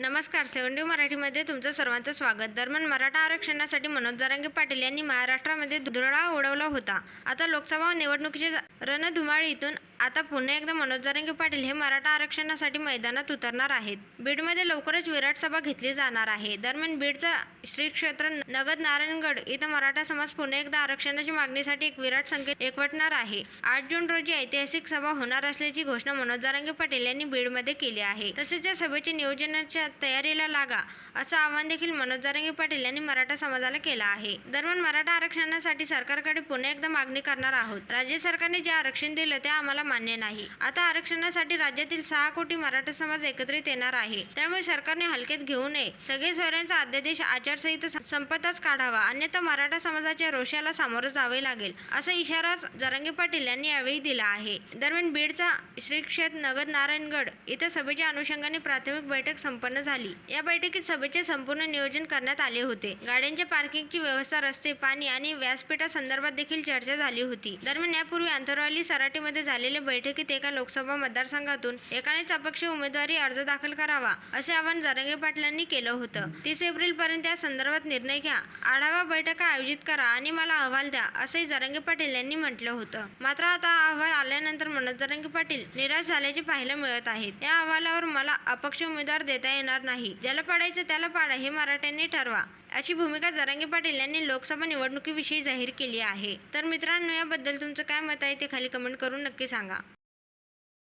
नमस्कार सेवंडी मराठीमध्ये तुमचं सर्वांचं स्वागत. दरम्यान मराठा आरक्षणासाठी मनोज जरांगे पाटील यांनी महाराष्ट्रामध्ये दुरडा उडवला होता. आता लोकसभा निवडणुकीच्या रणधुमाळीतून आता पुन्हा एकदा मनोज जरांगे पाटील हे मराठा आरक्षणासाठी मैदानात उतरणार आहेत. बीडमध्ये लवकरच विराट सभा घेतली जाणार आहे. दरम्यान बीडचा श्री क्षेत्र नगद नारायणगड इथं मराठा समाज पुन्हा एकदा आरक्षणाची मागणीसाठी एक विराट संकेत एकवटणार आहे. आठ जून रोजी ऐतिहासिक सभा होणार असल्याची घोषणा मनोज जारंगे पाटील यांनी बीडमध्ये केली आहे. तसेच या सभेच्या नियोजनाच्या तयारीला लागा असं आवाहन देखील मनोज जारंगे पाटील यांनी मराठा समाजाला केलं आहे. दरम्यान मराठा आरक्षणासाठी सरकारकडे पुन्हा एकदा मागणी करणार आहोत. राज्य सरकारने जे आरक्षण दिलं ते आम्हाला मान्य नाही. आता आरक्षणासाठी राज्यातील सहा कोटी मराठा समाज एकत्रित येणार आहे. त्यामुळे सरकारने हलक्यात घेऊ नये. सगळे सोयऱ्यांचा अध्यादेश आचारसंहिता संपतच काढावा. अन्यथा मराठा समाजाच्या रोषाला सामोरं जावे लागेल असा इशारा जरांगे पाटील यांनी यावेळी दिला आहे. दरम्यान बीडचा श्रीक्षेत्र नगर नगद नारायणगड इथं सभेच्या अनुषंगाने प्राथमिक बैठक संपन्न झाली. या बैठकीत सभेचे संपूर्ण नियोजन करण्यात आले होते. गाड्यांच्या पार्किंगची व्यवस्था रस्ते पाणी आणि व्यासपीठासंदर्भात देखील चर्चा झाली होती. दरम्यान यापूर्वी आंतरवाली सराटीमध्ये झालेल्या बैठकीत एका लोकसभा मतदारसंघातून एकानेच अपक्ष उमेदवारी अर्ज दाखल करावा असे आवाहन जरंगे पाटलांनी केलं होतं. तीस एप्रिल पर्यंत या संदर्भात निर्णय घ्या आढावा बैठका आयोजित करा आणि मला अहवाल द्या असंही जरंगे पाटील यांनी म्हटलं होतं. मात्र आता अहवाल आल्यानंतर मनोज जरंगे पाटील निराश झाल्याचे पाहायला मिळत आहेत या अहवालावर मला अपक्ष उमेदवार देता येणार नाही. ज्याला पाडायचं त्याला पाडा हे मराठ्यांनी ठरवा. अशी भूमिका जरांगे पाटील यांनी लोकसभा निवडणुकीविषयी जाहीर केली आहे. तर मित्रांनो याबद्दल तुमचं काय मत आहे ते खाली कमेंट करून नक्की सांगा.